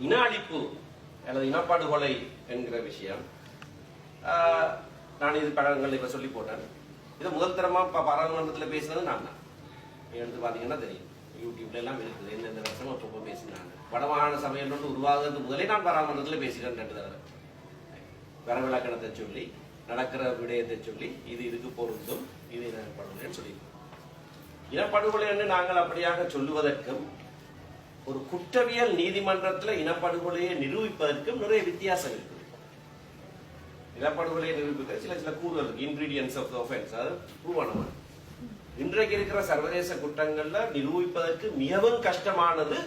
இன அழிப்பு அல்லது இனப்படுகொலை என்கிற விஷயம். ஆஹ், நான் இது படங்கள் இப்ப சொல்லி போட்டேன். இதை முதல் தரமா ப- பாராளுமன்றத்தில் பேசினது நான் தான். எடுத்து பார்த்தீங்கன்னா தெரியும். யூடியூப்ல எல்லாம் இருக்குது. எந்தெந்த வருஷம் அப்பப்போ பேசினாங்க. வடமாகாண சபையில் ஒன்று உருவாகிறது முதலே நான் பாராளுமன்றத்தில் பேசினேன் ரெண்டு தடவை. வரவிலக்கணத்தை சொல்லி நடக்கிற விடயத்தை சொல்லி இது இதுக்கு பொருந்தும் இது இனப்படுகொலைன்னு சொல்லி இனப்படுகொலை என்று நாங்கள் அப்படியாக சொல்லுவதற்கும் ஒரு குற்றவியல் நீதிமன்றத்தில் இனப்படுகொலையை நிரூபிப்பதற்கும் நிறைய வித்தியாசம் இருக்குது இனப்படுகொலையை நிரூபிக்க சில சில கூறுகள் இன்கிரீடியன்ஸ் ஆஃப் ஒஃபென்ஸ் அது ப்ரூவானவன் இன்றைக்கு இருக்கிற சர்வதேச குற்றங்கள்ல நிரூபிப்பதற்கு மிகவும் கஷ்டமானது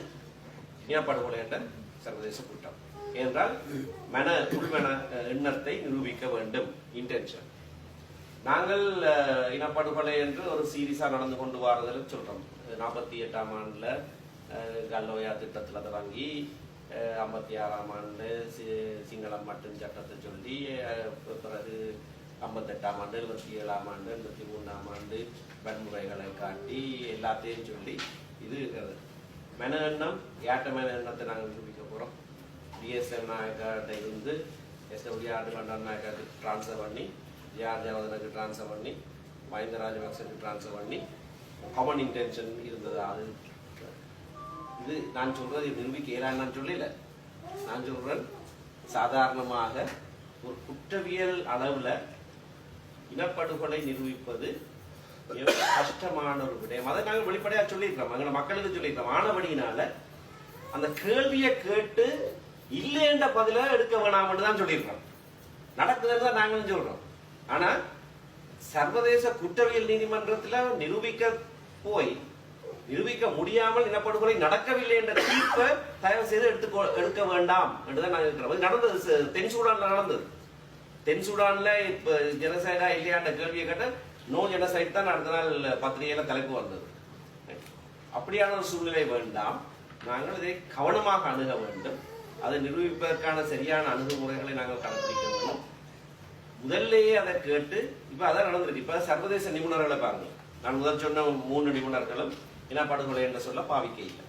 இனப்படுகொலை என்ற சர்வதேச குற்றம். என்றால் மன உள்மன எண்ணத்தை நிரூபிக்க வேண்டும். இன்டென்ஷன் நாங்கள் இனப்படுகொலை என்று ஒரு சீரியஸா நடந்து கொண்டு வாரதில் சொல்றோம். நாற்பத்தி எட்டாம் ஆண்டுல கல்லோயா திட்டத்தில் தொடங்கி ஐம்பத்தி ஆறாம் ஆண்டு சி- சிங்களம் மட்டும் சட்டத்தை சொல்லி பிறகு ஐம்பத்தெட்டாம் ஆண்டு எழுபத்தி ஏழாம் ஆண்டு எண்பத்தி மூணாம் ஆண்டு வன்முறைகளை காட்டி எல்லாத்தையும் சொல்லி இது இருக்கிறது மென எண்ணம் ஏட்ட மென எண்ணத்தை நாங்கள் நிரூபிக்க போகிறோம் பிஎஸ்எல் நாயக்காட்ட இருந்து எஸ்டபிள்யூ ஆண்டுகண்டன் நாயக்காக்கு ட்ரான்ஸ்ஃபர் பண்ணி ஜிஆர் ஜவதனுக்கு ட்ரான்ஸ்ஃபர் பண்ணி மஹிந்த ராஜபக்சனுக்கு ட்ரான்ஸ்ஃபர் பண்ணி காமன் இன்டென்ஷன் இருந்தது அது இது நான் சொல்றது நம்பிக்கை இயலான்னு நான் சொல்லல நான் சொல்றேன் சாதாரணமாக ஒரு குற்றவியல் அளவுல இனப்படுகொலை நிரூபிப்பது கஷ்டமான ஒரு விடயம். அதை நாங்கள் வெளிப்படையா சொல்லியிருக்கிறோம். எங்களை மக்களுக்கு சொல்லியிருக்கோம் ஆனபடியினால அந்த கேள்வியை கேட்டு இல்லைன்ற பதில எடுக்க வேணாம்னு தான் சொல்லியிருக்கிறோம். நடக்குதுன்னு தான் நாங்களும் சொல்றோம். ஆனா சர்வதேச குற்றவியல் நீதிமன்றத்துல நிரூபிக்க போய் நிரூபிக்க முடியாமல் இனப்படுகொலை நடக்கவில்லை என்ற தீர்ப்பை தயவு செய்து எடுத்து எடுக்க வேண்டாம் என்றுதான் நாங்கள் இருக்கிறோம் நடந்தது. தென் சூடான்ல நடந்தது. தென் சூடான்ல இப்ப ஜெனசைடா இல்லையான்ற கேள்வியை கேட்ட நோ ஜெனசைட் தான் அடுத்த நாள் பத்திரிகையில தலைப்பு வந்தது. அப்படியான ஒரு சூழ்நிலை வேண்டாம். நாங்கள் இதை கவனமாக அணுக வேண்டும். அதை நிரூபிப்பதற்கான சரியான அணுகுமுறைகளை நாங்கள் கடைபிடிக்க வேண்டும். முதல்லயே அதை கேட்டு இப்ப அதான் நடந்திருக்கு. இப்ப சர்வதேச நிபுணர்களை பாருங்க நான் முதல் சொன்ன மூணு நிபுணர்களும் இனப்படுகொலை என்று சொல்ல பாவிக்க இல்லை.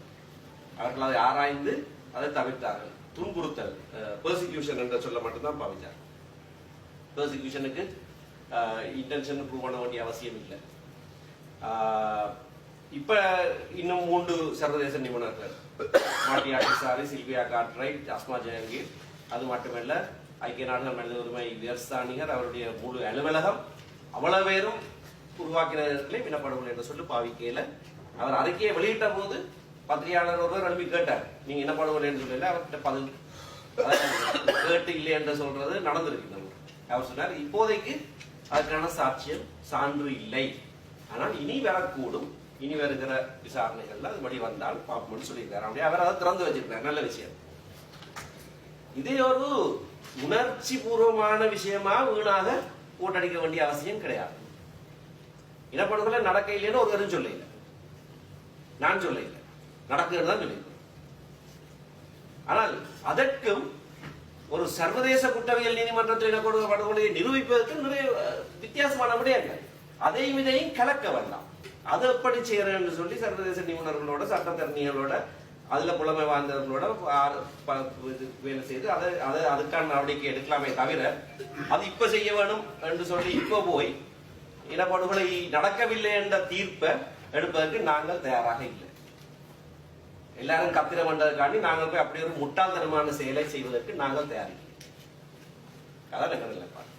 அவர்கள் அதை ஆராய்ந்து அதை தவிர்த்தார்கள். துன்புறுத்தல் பெர்சிக்யூஷன் என்ற சொல்ல மட்டும்தான் பாவித்தார் பெர்சிக்யூஷனுக்கு இன்டென்ஷன் ப்ரூவ் பண்ண வேண்டிய அவசியம் இல்லை. இப்ப இன்னும் மூன்று சர்வதேச நிபுணர்கள். Martti Ahtisaari Sylvia Cartwright Asma Jahangir அது மட்டுமல்ல ஐக்கிய நாடுகள் மனித உரிமை வியர்ஸ்தானிகர் அவருடைய முழு அலுவலகம் அவ்வளவு பேரும் உருவாக்கினர்களை வினப்படுகொலை என்று சொல்லி பாவிக்கையில. அவர் அறிக்கையை வெளியிட்ட போது பத்திரிகையாளர் ஒருவர் அனுப்பி கேட்டார். நீங்க என்ன படுகொலை சொல்லல அவர்கிட்ட பதில் கேட்டு இல்லை என்று சொல்றது நடந்திருக்கு நம்ம அவர் சொன்னார் இப்போதைக்கு அதற்கான சாட்சியம் சான்று இல்லை. ஆனால் இனி வரக்கூடும். இனி வருகிற விசாரணைகள்ல அது படி வந்தால் பார்ப்போம்னு சொல்லியிருக்காரு. அப்படியே அவர் அதை திறந்து வச்சிருக்காரு நல்ல விஷயம். இதே ஒரு உணர்ச்சி பூர்வமான விஷயமா வீணாக போட்டடிக்க வேண்டிய அவசியம் கிடையாது. இனப்படுகொலை நடக்க இல்லைன்னு ஒருவரும் சொல்லல. நான் சொல்ல இல்லை நடக்குன்னு தான் சொல்லியிருக்கேன் ஆனால் அதற்கும் ஒரு சர்வதேச குற்றவியல் நீதிமன்றத்தில் என்ன படுகொலையை நிரூபிப்பதற்கு நிறைய வித்தியாசமான விடயங்கள். அதையும் இதையும் கலக்க வேண்டாம். அது எப்படி செய்யறேன்னு சொல்லி சர்வதேச நிபுணர்களோட சட்டத்தரணிகளோட அதுல புலமை வாழ்ந்தவர்களோட இது வேலை செய்து அதை அதை அதுக்கான நடவடிக்கை எடுக்கலாமே தவிர அது இப்ப செய்ய வேணும் என்று சொல்லி இப்ப போய் இனப்படுகொலை நடக்கவில்லை என்ற தீர்ப்பை எடுப்பதற்கு நாங்கள் தயாராக இல்லை. எல்லாரும் கத்திர வந்ததுக்காண்டி நாங்கள் போய் அப்படி ஒரு முட்டாள்தனமான செயலை செய்வதற்கு நாங்கள் தயாரிக்கிறோம். அதான் எங்கள் நிலைப்பாடு